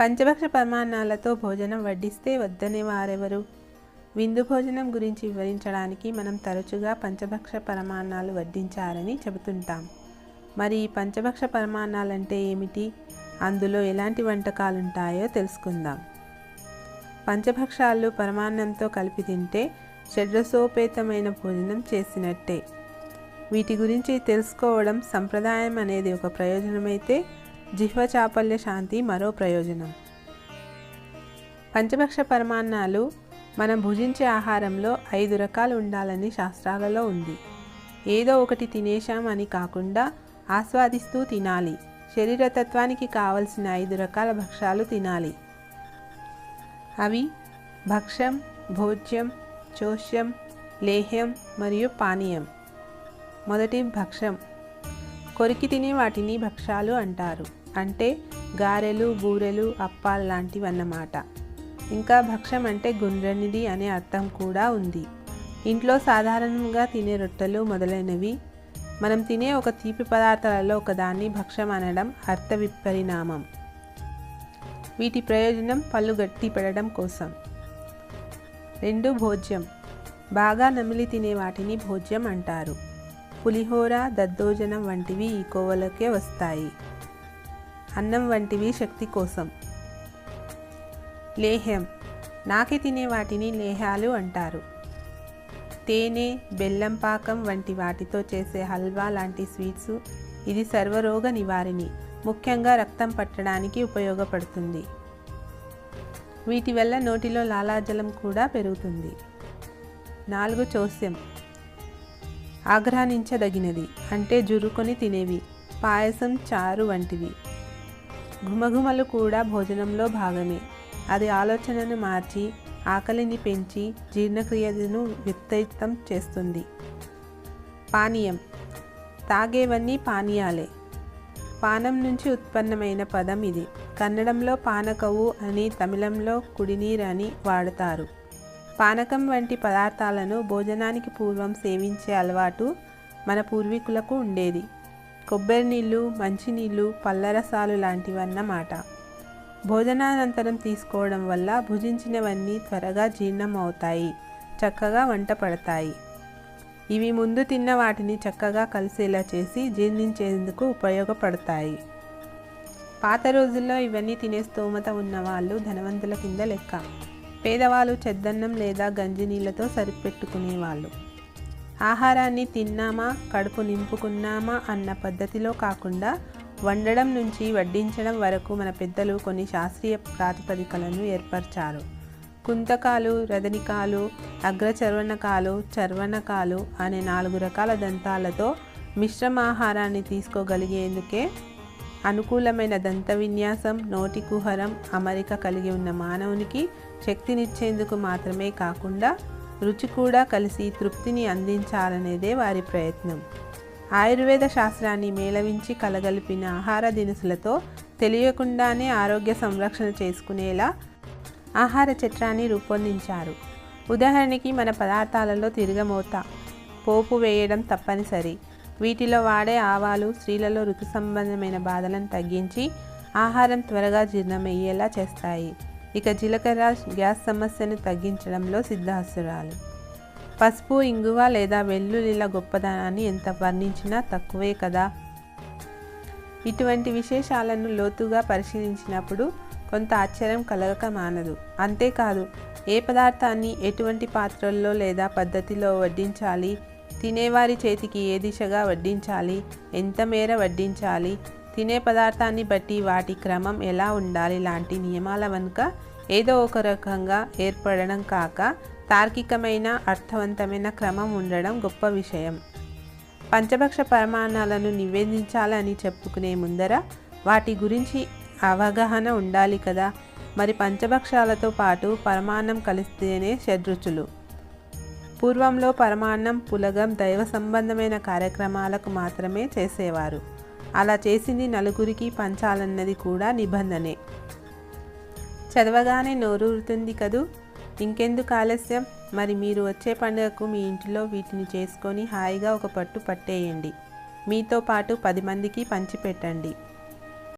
పంచభక్ష ప్రమాణాలతో భోజనం వడ్డిస్తే వద్దనే వారెవరు? విందు భోజనం గురించి వివరించడానికి మనం తరచుగా పంచభక్ష పరమాన్నాలు వడ్డించారని చెబుతుంటాం. మరి ఈ పంచభక్ష పరమాన్నాలంటే ఏమిటి? అందులో ఎలాంటి వంటకాలు ఉంటాయో తెలుసుకుందాం. పంచభక్షాలు పరమాన్నంతో కలిపి తింటే షడ్రసోపేతమైన భోజనం చేసినట్టే. వీటి గురించి తెలుసుకోవడం సంప్రదాయం అనేది ఒక ప్రయోజనమైతే జిహ్వ చాపల్య శాంతి మరో ప్రయోజనం. పంచభక్ష పరమాన్నాలు మనం భుజించే ఆహారంలో ఐదు రకాలు ఉండాలని శాస్త్రాలలో ఉంది. ఏదో ఒకటి తినేశాం అని కాకుండా ఆస్వాదిస్తూ తినాలి. శరీరతత్వానికి కావలసిన ఐదు రకాల భక్ష్యాలు తినాలి. అవి భక్ష్యం భోజ్యం చోష్యం లేహ్యం మరియు పానీయం. మొదటి భక్ష్యం కొరికి తినే వాటిని భక్ష్యాలు అంటారు. అంటే గారెలు బూరెలు అప్పాలు లాంటివి అన్నమాట ఇంకా భక్ష్యం అంటే గుండ్రనిది అనే అర్థం కూడా ఉంది. ఇంట్లో సాధారణంగా తినే రొట్టెలు మొదలైనవి. మనం తినే ఒక తీపి పదార్థాలలో ఒకదాన్ని భక్ష్యం అనడం అర్థ విపరిణామం. వీటి ప్రయోజనం పళ్ళు గట్టి పెడడం కోసం. రెండు భోజ్యం. బాగా నమిలి తినే వాటిని భోజ్యం అంటారు. పులిహోర దద్దోజనం వంటివి ఈ కోవలకే వస్తాయి. అన్నం వంటివి శక్తి కోసం. లేహ్యం. నాకి తినే వాటిని లేహాలు అంటారు. తేనె బెల్లం పాకం వంటి వాటితో చేసే హల్వా లాంటి స్వీట్స్ ఇది సర్వరోగ నివారిణి. ముఖ్యంగా రక్తం పట్టడానికి ఉపయోగపడుతుంది. వీటి వల్ల నోటిలో లాలాజలం కూడా పెరుగుతుంది. నాలుగు చోస్యం. ఆగ్రహించదగినది అంటే జురుకొని తినేవి పాయసం చారు వంటివి. ఘుమఘుమలు కూడా భోజనంలో భాగమే. అది ఆలోచనను మార్చి ఆకలిని పెంచి జీర్ణక్రియను వ్యక్తం చేస్తుంది. పానీయం. తాగేవన్నీ పానీయాలే. పానం నుంచి ఉత్పన్నమైన పదం ఇది. కన్నడంలో పానకవు అని తమిళంలో కుడినీరు అని వాడతారు. పానకం వంటి పదార్థాలను భోజనానికి పూర్వం సేవించే అలవాటు మన పూర్వీకులకు ఉండేది. కొబ్బరి నీళ్ళు మంచినీళ్ళు పళ్ళరసాలు లాంటివన్నమాట. భోజనానంతరం తీసుకోవడం వల్ల భుజించినవన్నీ త్వరగా జీర్ణం అవుతాయి చక్కగా వంట పడతాయి. ఇవి ముందు తిన్న వాటిని చక్కగా కలిసేలా చేసి జీర్ణించేందుకు ఉపయోగపడతాయి. పాత రోజుల్లో ఇవన్నీ తినే స్తోమత ఉన్నవాళ్ళు ధనవంతుల కింద లెక్క. పేదవాళ్ళు చెద్దన్నం లేదా గంజి నీళ్ళతో సరిపెట్టుకునేవాళ్ళు. ఆహారాన్ని తిన్నామా కడుపు నింపుకున్నామా అన్న పద్ధతిలో కాకుండా వండడం నుంచి వడ్డించడం వరకు మన పెద్దలు కొన్ని శాస్త్రీయ ప్రాతిపదికలను ఏర్పరిచారు. కుంతకాలు రదనికాలు అగ్రచర్వణకాలు చర్వణకాలు అనే నాలుగు రకాల దంతాలతో మిశ్రమాహారాన్ని తీసుకోగలిగేందుకే అనుకూలమైన దంత విన్యాసం నోటి కుహరం అమరిక కలిగి ఉన్న మానవునికి శక్తినిచ్చేందుకు మాత్రమే కాకుండా రుచి కూడా కలిసి తృప్తిని అందించాలనేదే వారి ప్రయత్నం. ఆయుర్వేద శాస్త్రాన్ని మేళవించి కలగలిపిన ఆహార దినుసులతో తెలియకుండానే ఆరోగ్య సంరక్షణ చేసుకునేలా ఆహార చట్రాన్ని రూపొందించారు. ఉదాహరణకి మన పదార్థాలలో తిరగమోత పోపు వేయడం తప్పనిసరి. వీటిలో వాడే ఆవాలు స్త్రీలలో ఋతు సంబంధమైన బాధలను తగ్గించి ఆహారం త్వరగా జీర్ణమయ్యేలా చేస్తాయి. ఇక జీలకర్ర గ్యాస్ సమస్యను తగ్గించడంలో సిద్ధాసురాలు. పసుపు ఇంగువ లేదా వెల్లుల్లిల గొప్పదనాన్ని ఎంత వర్ణించినా తక్కువే కదా. ఇటువంటి విశేషాలను లోతుగా పరిశీలించినప్పుడు కొంత ఆశ్చర్యం కలగక మానదు అంతేకాదు ఏ పదార్థాన్ని ఎటువంటి పాత్రల్లో లేదా పద్ధతిలో వడ్డించాలి? తినేవారి చేతికి ఏ దిశగా వడ్డించాలి? ఎంత మేర వడ్డించాలి? తినే పదార్థాన్ని బట్టి వాటి క్రమం ఎలా ఉండాలి లాంటి నియమాల వెనుక ఏదో ఒక రకంగా ఏర్పడడం కాక తార్కికమైన అర్థవంతమైన క్రమం ఉండడం గొప్ప విషయం. పంచభక్ష ప్రమాణాలను నివేదించాలని చెప్పుకునే ముందర వాటి గురించి అవగాహన ఉండాలి కదా. మరి పంచభక్షాలతో పాటు పరమాన్నం కలిస్తేనే షడ్రుచులు. పూర్వంలో పరమాన్నం పులగం దైవ సంబంధమైన కార్యక్రమాలకు మాత్రమే చేసేవారు. అలా చేసింది నలుగురికి పంచాలన్నది కూడా నిబంధనే. చదవగానే నోరూరుతుంది కదూ? ఇంకెందుకు ఆలస్యం? మరి మీరు వచ్చే పండుగకు మీ ఇంటిలో వీటిని చేసుకొని హాయిగా ఒక పట్టు పట్టేయండి. మీతో పాటు పది మందికి పంచిపెట్టండి.